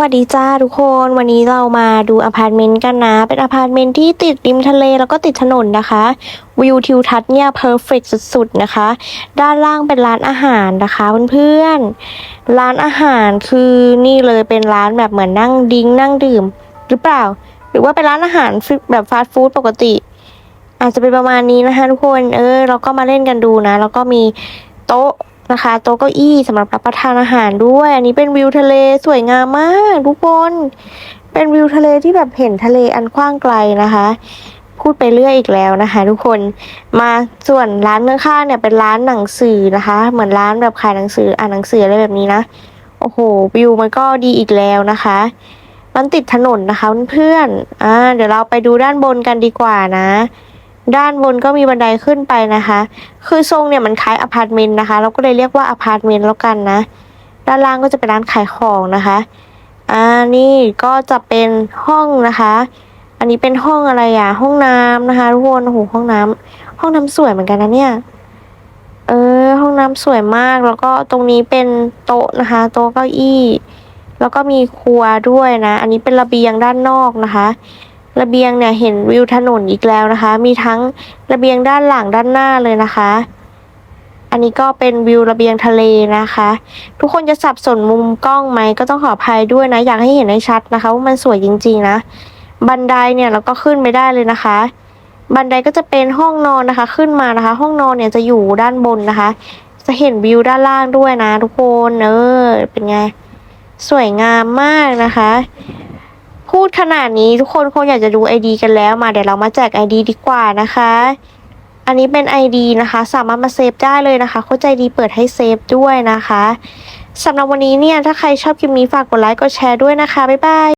วัสดีจ้าทุกคนวันนี้เรามาดูอพาร์ตเมนต์กันนะ เป็นอพาร์ตเมนต์ที่ติดริมทะเลแล้วก็ติดถนนนะคะ วิวทิวทัศน์เนี่ยเพอร์เฟกสุดๆนะคะ ด้านล่างเป็นร้านอาหารนะคะเพื่อนๆร้านอาหารคือนี่เลยเป็นร้านแบบเหมือนนั่งดิ้งนั่งดื่ม หรือเปล่า หรือว่าเป็นร้านอาหารแบบฟาสต์ฟู้ดปกติ อาจจะเป็นประมาณนี้นะคะทุกคนเออเราก็มาเล่นกันดูนะ แล้วก็มีโต๊ะ นะคะ โต๊ะเก้าอี้สำหรับรับประทานอาหารด้วย อันนี้เป็นวิวทะเลสวยงามมากทุกคน เป็นวิวทะเลที่แบบเห็นทะเลอันกว้างไกลนะคะ พูดไปเรื่อยอีกแล้วนะคะ ทุกคน มาส่วนร้านข้างๆเนี่ยเป็นร้านหนังสือนะคะ เหมือนร้านแบบขายหนังสืออ่านหนังสืออะไรแบบนี้นะ โอ้โหวิวมันก็ดีอีกแล้วนะคะมันติดถนนนะคะเพื่อนๆอ่าเดี๋ยวเราไปดูด้านบนกันดีกว่านะ ด้านบนก็มีบันไดขึ้นไปนะคะ คือทรงเนี่ยมันคล้ายอพาร์ตเมนต์นะคะ เราก็เลยเรียกว่าอพาร์ตเมนต์แล้วกันนะ ด้านล่างก็จะเป็นร้านขายของนะคะ อ่า นี่ก็จะเป็นห้องนะคะ อันนี้เป็นห้องอะไรอะห้องน้ำนะคะทุกคนโอ้โหห้องน้ำห้องน้ำสวยเหมือนกันนะเนี่ย เออ ห้องน้ำสวยมาก แล้วก็ตรงนี้เป็นโต๊ะนะคะ โต๊ะเก้าอี้ แล้วก็มีครัวด้วยนะ อันนี้เป็นระเบียงด้านนอกนะคะ ระเบียงเนี่ยเห็นวิวถนนอีกแล้วนะคะ มีทั้งระเบียงด้านหลังด้านหน้าเลยนะคะ อันนี้ก็เป็นวิวระเบียงทะเลนะคะ ทุกคนจะสับสนมุมกล้องไหมก็ต้องขออภัยด้วยนะ อยากให้เห็นให้ชัดนะคะว่ามันสวยจริง ๆ นะ บันไดเนี่ยเราก็ขึ้นไม่ได้เลยนะคะ บันไดก็จะเป็นห้องนอนนะคะ ขึ้นมานะคะ ห้องนอนเนี่ยจะอยู่ด้านบนนะคะ จะเห็นวิวด้านล่างด้วยนะ ทุกคนเออเป็นไงสวยงามมากนะคะ พูดขนาดนี้ทุกคนคงอยากจะดู ID กันแล้วมาเดี๋ยวเรามาแจก ID ดีกว่านะคะ อันนี้เป็น ID นะคะ สามารถมาเซฟได้เลยนะคะเข้าใจดีเปิดให้เซฟด้วยนะคะสำหรับวันนี้เนี่ย ถ้าใครชอบคลิปนี้ฝากกดไลค์กดแชร์ด้วยนะคะ บ๊ายบาย